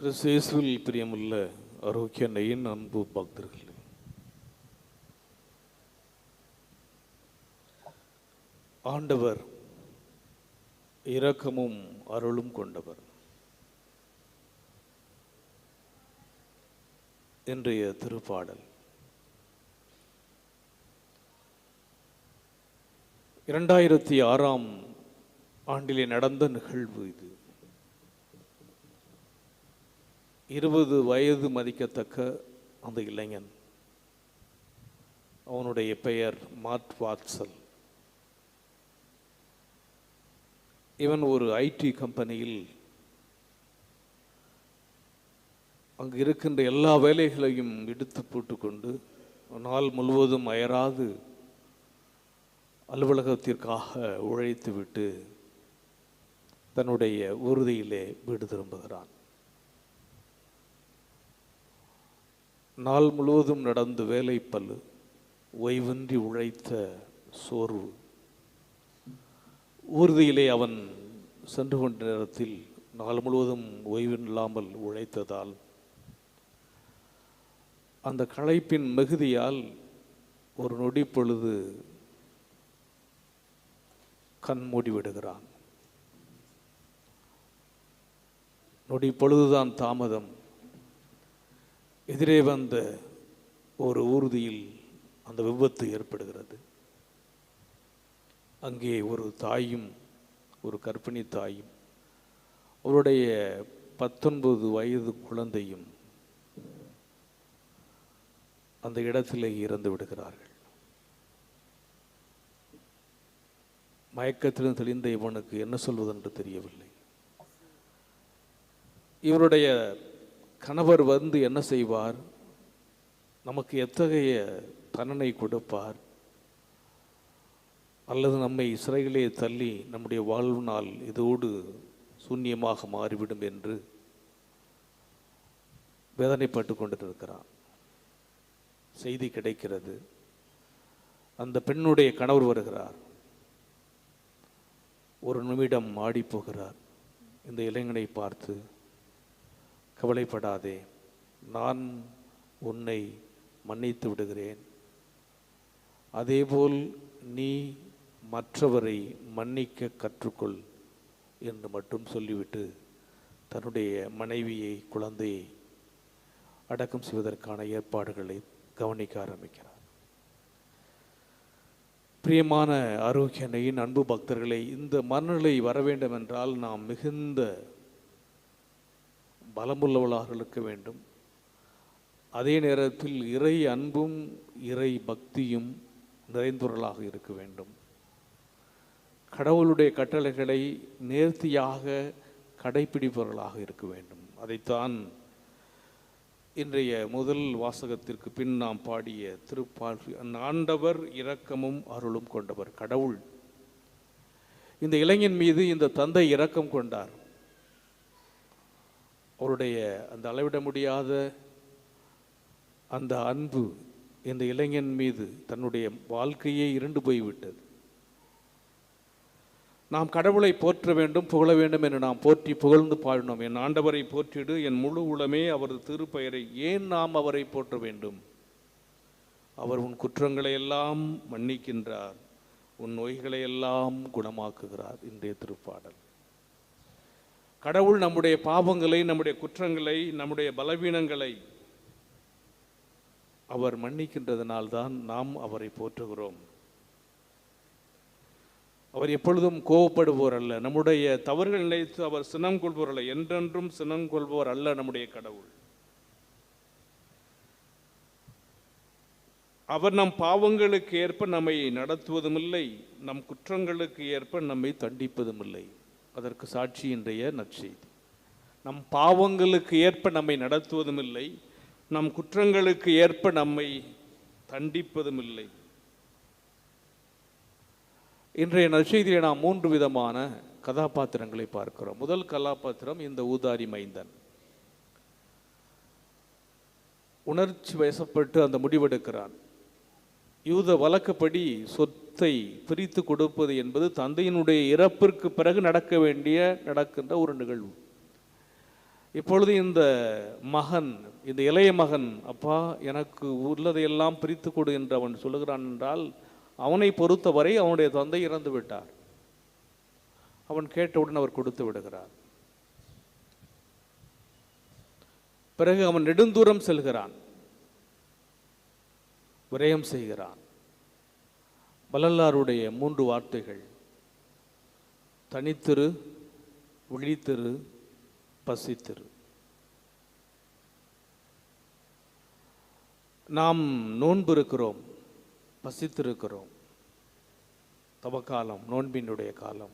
கிறிஸ்தேசுவில் பிரியமுள்ள ஆரோக்கிய நெய்யின் அன்பு பக்தர்களே. ஆண்டவர் இரக்கமும் அருளும் கொண்டவர். இன்றைய திருப்பாடல். இரண்டாயிரத்தி ஆறாம் ஆண்டிலே நடந்த நிகழ்வு இது. இருபது வயது மதிக்கத்தக்க அந்த இளைஞன். அவனுடைய பெயர் மார்ட் வாட்சல் இவன் ஒரு ஐடி கம்பெனியில் அங்கு இருக்கின்ற எல்லா வேலைகளையும் எடுத்து போட்டுக்கொண்டு நாள் முழுவதும் அயராது அலுவலகத்திற்காக உழைத்துவிட்டு தன்னுடைய உறுதியிலே வீடு திரும்புகிறான். நாள் முழுவதும் நடந்து வேலை பல்லு ஓய்வின்றி உழைத்த சோர்வு. ஊர்தியிலே அவன் சென்று கொண்ட நேரத்தில் நாள் முழுவதும் ஓய்வில்லாமல் உழைத்ததால் அந்த களைப்பின் மிகுதியால் ஒரு நொடி பொழுது கண் மூடிவிடுகிறான். நொடி பொழுதுதான் தாமதம். எதிரே வந்த ஒரு ஊர்தியில் அந்த விபத்து ஏற்படுகிறது. அங்கே ஒரு தாயும் ஒரு கர்ப்பிணி தாயும் அவருடைய பத்தொன்பது வயது குழந்தையும் அந்த இடத்திலே இறந்து விடுகிறார்கள். மயக்கத்திலும் தெளிந்த இவனுக்கு என்ன சொல்வதென்று தெரியவில்லை. இவருடைய கணவர் வந்து என்ன செய்வார்? நமக்கு எத்தகைய தண்டனை கொடுப்பார்? அல்லது நம்மை சிறைகளே தள்ளி நம்முடைய வாழ்வு நாள் இதோடு சூன்யமாக மாறிவிடும் என்று வேதனைப்பட்டு கொண்டிருக்கிறான். செய்தி கிடைக்கிறது. அந்த பெண்ணுடைய கணவர் வருகிறார். ஒரு நிமிடம் ஆடி போகிறார் இந்த இளைஞனை பார்த்து கவலைப்படாதே. நான் உன்னை மன்னித்து விடுகிறேன். அதேபோல் நீ மற்றவரை மன்னிக்க கற்றுக்கொள் என்று மட்டும் சொல்லிவிட்டு தன்னுடைய மனைவியை குழந்தையை அடக்கம் செய்வதற்கான ஏற்பாடுகளை கவனிக்க ஆரம்பிக்கிறார். பிரியமான ஆரோக்கியனையின் அன்பு பக்தர்களை இந்த மனநிலை வர வேண்டும் என்றால் நாம் மிகுந்த பலமுள்ளவளாக இருக்க வேண்டும். அதே நேரத்தில் இறை அன்பும் இறை பக்தியும் நிறைந்தவர்களாக இருக்க வேண்டும். கடவுளுடைய கட்டளைகளை நேர்த்தியாக கடைபிடிப்பவர்களாக இருக்க வேண்டும். அதைத்தான் இன்றைய முதல் வாசகத்திற்கு பின் நாம் பாடிய திருப்பால் ஆண்டவர் இரக்கமும் அருளும் கொண்டவர் கடவுள். இந்த இளைஞன் மீது இந்த தந்தை இரக்கம் கொண்டார். அவருடைய அந்த அளவிட முடியாத அந்த அன்பு இந்த இளைஞன் மீது தன்னுடைய வாழ்க்கையே இருண்டு போய்விட்டது. நாம் கடவுளை போற்ற வேண்டும் புகழ வேண்டும் என்று நாம் போற்றி புகழ்ந்து பாடினோம். என் ஆண்டவரை போற்றிடு என் முழு உளமே அவரது திருப்பெயரை ஏன் நாம் அவரை போற்ற வேண்டும்? அவர் உன் குற்றங்களை எல்லாம் மன்னிக்கின்றார் உன் நோய்களை எல்லாம் குணமாக்குகிறார். இன்றைய திருப்பாடல். கடவுள் நம்முடைய பாவங்களை நம்முடைய குற்றங்களை நம்முடைய பலவீனங்களை அவர் மன்னிக்கின்றதனால்தான் நாம் அவரை போற்றுகிறோம். அவர் எப்பொழுதும் கோவப்படுவோர் அல்ல. நம்முடைய தவறுகள் நினைத்து அவர் சினம் கொள்வோர் அல்ல. என்றென்றும் சினம் கொள்வோர் அல்ல நம்முடைய கடவுள். அவர் நம் பாவங்களுக்கு ஏற்ப நம்மை நடத்துவதும் இல்லை நம் குற்றங்களுக்கு ஏற்ப நம்மை தண்டிப்பதும் இல்லை அதற்கு சாட்சி இன்றைய நற்செய்தி. நம் பாவங்களுக்கு ஏற்ப நம்மை நடத்துவதும் இல்லை நம் குற்றங்களுக்கு ஏற்ப நம்மை தண்டிப்பதும் இல்லை இன்றைய நற்செய்தியை நாம் மூன்று விதமான கதாபாத்திரங்களை பார்க்கிறோம். முதல் கதாபாத்திரம் இந்த ஊதாரி மைந்தன். உணர்ச்சி வயசப்பட்டு அந்த முடிவெடுக்கிறான். யூத வழக்கப்படி சொத்தை பிரித்து கொடுப்பது என்பது தந்தையினுடைய இறப்பிற்கு பிறகு நடக்க வேண்டிய நடக்கின்ற ஒரு நிகழ்வு. இப்பொழுது இந்த மகன் இந்த இளைய மகன் அப்பா எனக்கு உள்ளதையெல்லாம் பிரித்து கொடு என்று அவன் சொல்லுகிறான் என்றால் அவனை பொறுத்தவரை அவனுடைய தந்தை இறந்து விட்டார். அவன் கேட்டவுடன் அவர் கொடுத்து விடுகிறார். பிறகு அவன் நெடுந்தூரம் செல்கிறான். விரயம் செய்கிறான். வள்ளலாருடைய மூன்று வார்த்தைகள். தனித்திரு விழித்திரு பசித்திரு. நாம் நோன்பு இருக்கிறோம் பசித்திருக்கிறோம். தவக்காலம் நோன்பினுடைய காலம்.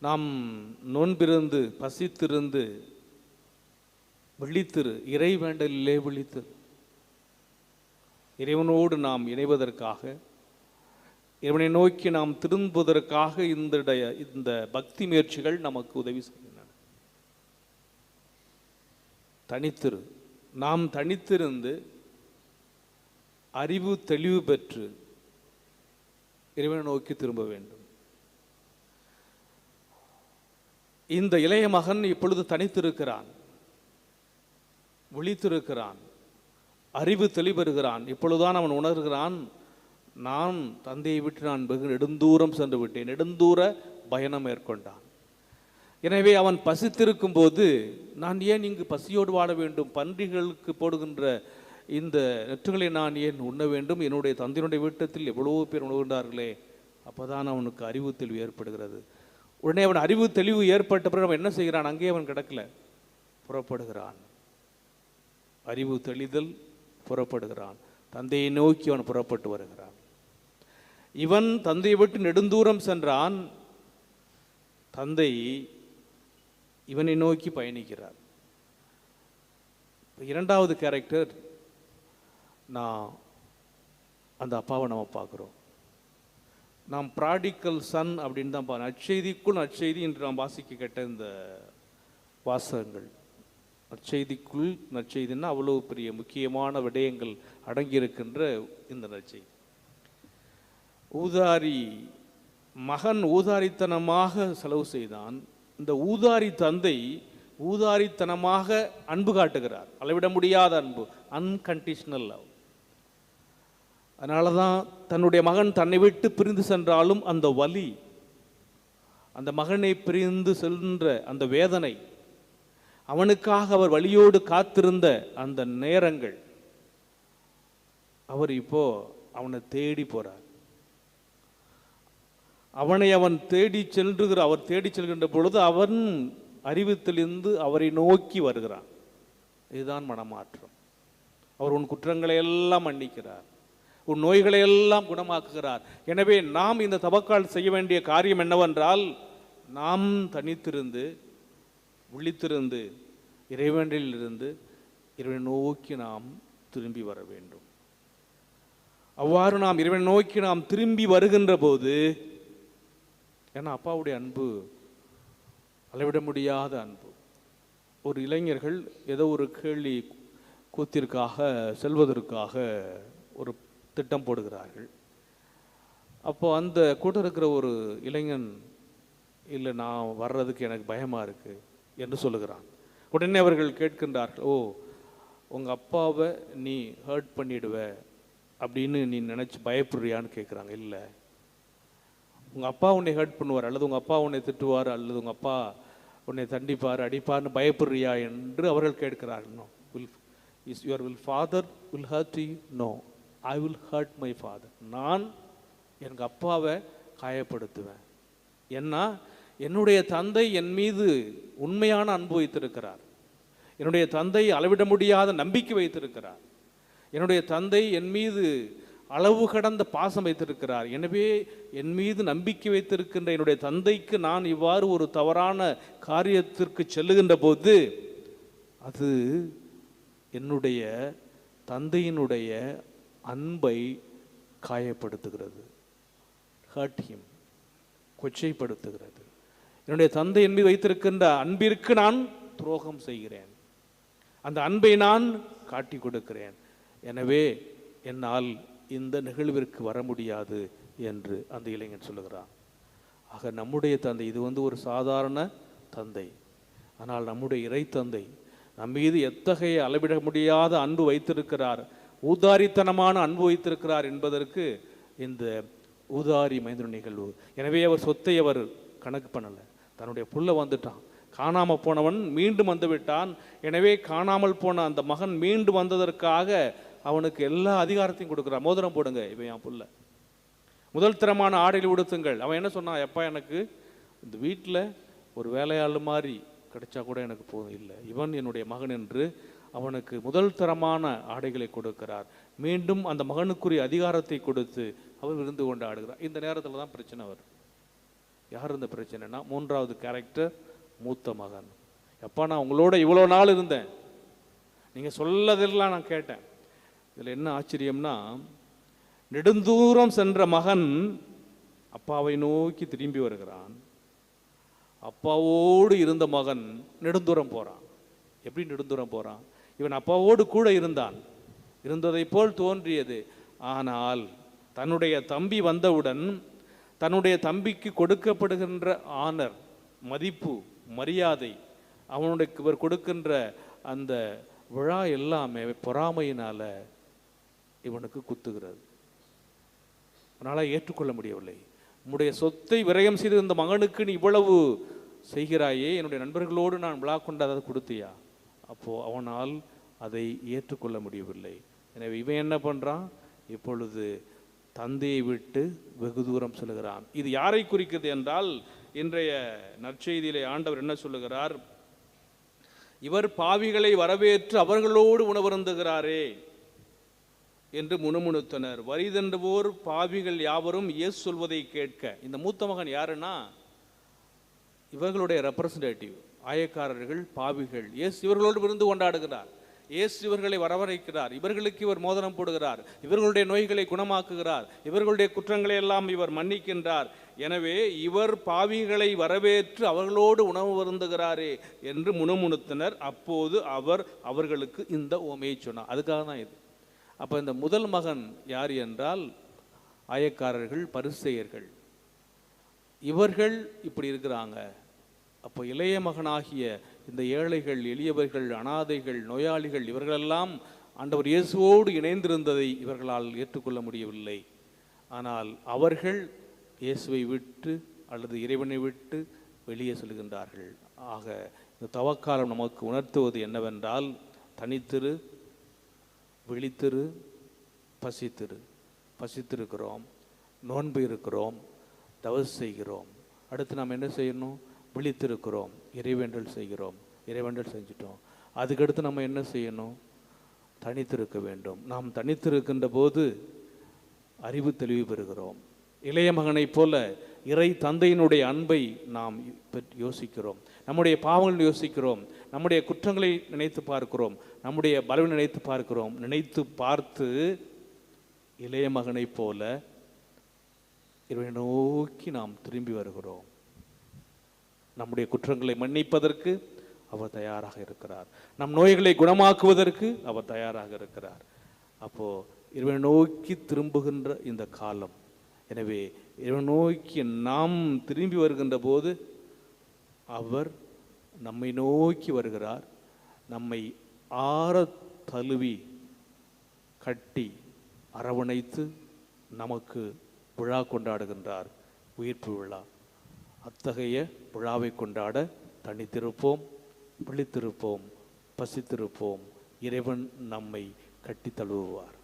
நாம் நோன்பிருந்து பசித்திருந்து விழித்திரு இறை வேண்டலிலே விழித்திரு. இறைவனோடு நாம் இணைவதற்காக இறைவனை நோக்கி நாம் திரும்புவதற்காக இந்த இந்த பக்தி முயற்சிகள் நமக்கு உதவி செய்கின்றன. தனித்திரு நாம் தனித்திருந்து அறிவு தெளிவு பெற்று இறைவனை நோக்கி திரும்ப வேண்டும். இந்த இளைய மகன் இப்பொழுது தனித்திருக்கிறான் விழித்திருக்கிறான் அறிவு தெளிபெறுகிறான் இப்பொழுதுதான் அவன் உணர்கிறான் நான் தந்தையை விட்டு நான் வெகு நெடுந்தூரம் சென்று விட்டேன். நெடுந்தூர பயணம் மேற்கொண்டான். எனவே அவன் பசித்திருக்கும் போது நான் ஏன் இங்கு பசியோடு வாழ வேண்டும்? பன்றிகளுக்கு போடுகின்ற இந்த நெற்றுகளை நான் ஏன் உண்ண வேண்டும்? என்னுடைய தந்தையினுடைய வீட்டத்தில் எவ்வளவோ பேர் உணவுகின்றார்களே? அப்போதான் அவனுக்கு அறிவு தெளிவு ஏற்படுகிறது. உடனே அவன் அறிவு தெளிவு ஏற்பட்ட பிறகு அவன் என்ன செய்கிறான்? அங்கே அவன் கிடக்கல. புறப்படுகிறான். அறிவு தெளிதல் புறப்படுகிறான். தந்தையை நோக்கி அவன் புறப்பட்டு வருகிறான். இவன் தந்தையை விட்டு நெடுந்தூரம் சென்றான். தந்தை இவனை நோக்கி பயணிக்கிறார். இரண்டாவது கேரக்டர் நான் அந்த அப்பாவை நம்ம பார்க்குறோம். நாம் ப்ராடிக்கல் சன் அப்படின்னு தான் பா நற்செய்திக்குள் நற்செய்தி என்று நாம் வாசிக்க கேட்ட இந்த வாசகங்கள். நற்செய்திக்குள் நற்செய்தின்னா அவ்வளோ பெரிய முக்கியமான விடயங்கள் அடங்கியிருக்கின்ற இந்த நற்செய்தி. ஊதாரி மகன் ஊதாரித்தனமாக செலவு செய்தான். இந்த ஊதாரி தந்தை ஊதாரித்தனமாக அன்பு காட்டுகிறார். அளவிட முடியாத அன்பு. அன்கண்டிஷ்னல் லவ் அதனால தான் தன்னுடைய மகன் தன்னை விட்டு பிரிந்து சென்றாலும் அந்த வலி அந்த மகனை பிரிந்து சென்ற அந்த வேதனை அவனுக்காக அவர் வழியோடு காத்திருந்த அந்த நேரங்கள் அவர் இப்போ அவனை தேடி போறார். அவனை அவன் தேடி சென்றுகிற அவர் தேடி செல்கின்ற பொழுது அவன் அறிவித்திலிருந்து அவரை நோக்கி வருகிறான். இதுதான் மனமாற்றம். அவர் உன் குற்றங்களை எல்லாம் மன்னிக்கிறார். உன் நோய்களை எல்லாம் குணமாக்குகிறார். எனவே நாம் இந்த தவக்கால் செய்ய வேண்டிய காரியம் என்னவென்றால் நாம் தனித்திருந்து விழித்திருந்து இறைவனிலிருந்து இறைவனை நோக்கி நாம் திரும்பி வர வேண்டும். அவ்வாறு நாம் இறைவனை நோக்கி நாம் திரும்பி வருகின்ற போது ஏன்னா அப்பாவுடைய அன்பு அளவிட முடியாத அன்பு. ஒரு இளைஞர்கள் ஏதோ ஒரு கேள்வி கூத்திற்காக செல்வதற்காக ஒரு திட்டம் போடுகிறார்கள். அப்போ அந்த கூட இருக்கிற ஒரு இளைஞன் இல்லை நான் வர்றதுக்கு எனக்கு பயமாக இருக்குது என்று சொல்லுகிறான். உடனே அவர்கள் கேட்கின்றார்கள் ஓ உங்கள் அப்பாவை நீ ஹர்ட் பண்ணிடுவ அப்படின்னு நீ நினச்சி பயப்படுறியான்னு கேட்குறாங்க. இல்லை உங்கள் அப்பா உன்னை ஹர்ட் பண்ணுவார் அல்லது உங்கள் அப்பா உன்னை திட்டுவார் அல்லது உங்கள் அப்பா உன்னை தண்டிப்பார் அடிப்பார்னு பயப்படுறியா என்று அவர்கள் கேட்கிறார்கள். No will is your will father will hurt you no I will hurt my father நான் எங்கள் அப்பாவை காயப்படுத்துவேன். ஏன்னா என்னுடைய தந்தை என் மீது உண்மையான அன்பு வைத்திருக்கிறார். என்னுடைய தந்தை அளவிட முடியாத நம்பிக்கை வைத்திருக்கிறார். என்னுடைய தந்தை என் மீது அளவு கடந்த பாசம் வைத்திருக்கிறார். எனவே என் மீது நம்பிக்கை வைத்திருக்கின்ற என்னுடைய தந்தைக்கு நான் இவ்வாறு ஒரு தவறான காரியத்திற்கு செல்லுகின்ற போது அது என்னுடைய தந்தையினுடைய அன்பை காயப்படுத்துகிறது. ஹர்ட் ஹிம் கொச்சைப்படுத்துகிறது. என்னுடைய தந்தை என் மீது வைத்திருக்கின்ற அன்பிற்கு நான் துரோகம் செய்கிறேன். அந்த அன்பை நான் காட்டி கொடுக்கிறேன். எனவே என்னால் இந்த நிகழ்விற்கு வர முடியாது என்று அந்த இளைஞன் சொல்லுகிறான். ஆக நம்முடைய தந்தை இது வந்து ஒரு சாதாரண தந்தை. ஆனால் நம்முடைய இறை தந்தை நம் மீது எத்தகைய அளவிட முடியாத அன்பு வைத்திருக்கிறார் ஊதாரித்தனமான அன்பு வைத்திருக்கிறார் என்பதற்கு இந்த ஊதாரி மைந்தர் நிகழ்வு. எனவே அவர் சொத்தை அவர் கணக்கு பண்ணலை. தன்னுடைய புள்ள வந்துட்டான். காணாமல் போனவன் மீண்டும் வந்துவிட்டான் எனவே காணாமல் போன அந்த மகன் மீண்டும் வந்ததற்காக அவனுக்கு எல்லா அதிகாரத்தையும் கொடுக்குறான் மோதிரம் போடுங்க இவன் என் புள்ள. முதல் தரமான ஆடையில் உடுத்துங்கள். அவன் என்ன சொன்னான் எப்பா எனக்கு இந்த வீட்டில் ஒரு வேலையாள் மாதிரி கிடைச்சா கூட எனக்கு போதும் இல்லை. இவன் என்னுடைய மகன் என்று அவனுக்கு முதல் தரமான ஆடைகளை கொடுக்கிறார். மீண்டும் அந்த மகனுக்குரிய அதிகாரத்தை கொடுத்து அவர் விருந்து கொண்டு ஆடுகிறார் இந்த நேரத்தில் தான் பிரச்சனை வரும். யார் இந்த பிரச்சனைனா மூன்றாவது கேரக்டர் மூத்த மகன். எப்பா நான் உங்களோட இவ்வளோ நாள் இருந்தேன். நீங்கள் சொல்லதெல்லாம் நான் கேட்டேன். இதில் என்ன ஆச்சரியம்னா நெடுந்தூரம் சென்ற மகன் அப்பாவை நோக்கி திரும்பி வருகிறான். அப்பாவோடு இருந்த மகன் நெடுந்தூரம் போகிறான் எப்படி நெடுந்தூரம் போகிறான் இவன் அப்பாவோடு கூட இருந்தான். இருந்ததை போல் தோன்றியது. ஆனால் தன்னுடைய தம்பி வந்தவுடன் தன்னுடைய தம்பிக்கு கொடுக்கப்படுகின்ற ஆனர் மதிப்பு மரியாதை அவனுடைய இவர் கொடுக்கின்ற அந்த விழா எல்லாமே பொறாமையினால் இவனுக்கு குத்துகிறது. அவனால் ஏற்றுக்கொள்ள முடியவில்லை. உன்னுடைய சொத்தை விரயம் செய்து இந்த மகனுக்கு நீ இவ்வளவு செய்கிறாயே என்னுடைய நண்பர்களோடு நான் விழா கொண்டாத கொடுத்தியா? அப்போது அவனால் அதை ஏற்றுக்கொள்ள முடியவில்லை. எனவே இவன் என்ன பண்ணுறான் இப்பொழுது தந்தையை விட்டு வெகு தூரம் செல்கிறான். இது யாரை குறிக்கிறது என்றால் இன்றைய நற்செய்தியிலே ஆண்டவர் என்ன சொல்லுகிறார்? இவர் பாவிகளை வரவேற்று அவர்களோடு உணவருந்துகிறாரே. என்று முணுமுணுத்தனர். வரிதண்டுவோர் பாவிகள் யாவரும் இயேசு சொல்வதை கேட்க. இந்த மூத்த மகன் யாருன்னா? இவர்களுடைய ரெப்ரசன்டேட்டிவ் ஆயக்காரர்கள் பாவிகள். இயேசு இவர்களோடு விருந்து கொண்டாடுகிறார். இயேசு இவர்களை வரவழைக்கிறார். இவர்களுக்கு இவர் மோதனம் போடுகிறார். இவர்களுடைய நோய்களை குணமாக்குகிறார். இவர்களுடைய குற்றங்களை எல்லாம் இவர் மன்னிக்கின்றார். எனவே இவர் பாவிகளை வரவேற்று அவர்களோடு உணவு வருந்துகிறாரே என்று முணுமுணுத்தனர். அப்போது அவர் அவர்களுக்கு இந்த ஓமையை சொன்னார். அதுக்காக தான் இது. அப்போ இந்த முதல் மகன் யார் என்றால் ஆயக்காரர்கள் பரிசெயர்கள். இவர்கள் இப்படி இருக்கிறாங்க. அப்போ இளைய மகனாகிய இந்த ஏழைகள் எளியவர்கள் அனாதைகள் நோயாளிகள் இவர்களெல்லாம் ஆண்டவர் இயேசுவோடு இணைந்திருந்ததை இவர்களால் ஏற்றுக்கொள்ள முடியவில்லை. ஆனால் அவர்கள் இயேசுவை விட்டு அல்லது இறைவனை விட்டு வெளியே செல்கின்றார்கள். ஆக இந்த தவக்காலம் நமக்கு உணர்த்துவது என்னவென்றால் தனித்திரு விழித்திரு பசித்திரு. பசித்திருக்கிறோம் நோன்பு இருக்கிறோம் தவசு செய்கிறோம். அடுத்து நாம் என்ன செய்யணும்? விழித்திருக்கிறோம் இறைவேண்டல் செய்கிறோம் இறைவேண்டல் செஞ்சிட்டோம். அதுக்கடுத்து நம்ம என்ன செய்யணும்? தனித்திருக்க வேண்டும். நாம் தனித்திருக்கின்ற போது அறிவு தெளிவு பெறுகிறோம். இளைய மகனைப் போல இறை தந்தையினுடைய அன்பை நாம் யோசிக்கிறோம். நம்முடைய பாவங்கள் யோசிக்கிறோம். நம்முடைய குற்றங்களை நினைத்து பார்க்கிறோம். நம்முடைய பலவை நினைத்து பார்க்கிறோம். நினைத்து பார்த்து இளைய மகனைப் போல இறைவனை நோக்கி நாம் திரும்பி வருகிறோம். நம்முடைய குற்றங்களை மன்னிப்பதற்கு அவர் தயாராக இருக்கிறார். நம் நோய்களை குணமாக்குவதற்கு அவர் தயாராக இருக்கிறார். அப்போது இறைவனை நோக்கி திரும்புகின்ற இந்த காலம். எனவே இறைவன் நோக்கி நாம் திரும்பி வருகின்ற போது அவர் நம்மை நோக்கி வருகிறார். நம்மை ஆற தழுவி கட்டி அரவணைத்து நமக்கு விழா கொண்டாடுகின்றார். உயிர்ப்பு விழா அத்தகைய விழாவை கொண்டாட தனித்திருப்போம் விழித்திருப்போம் பசித்திருப்போம். இறைவன் நம்மை கட்டி தழுவுவார்.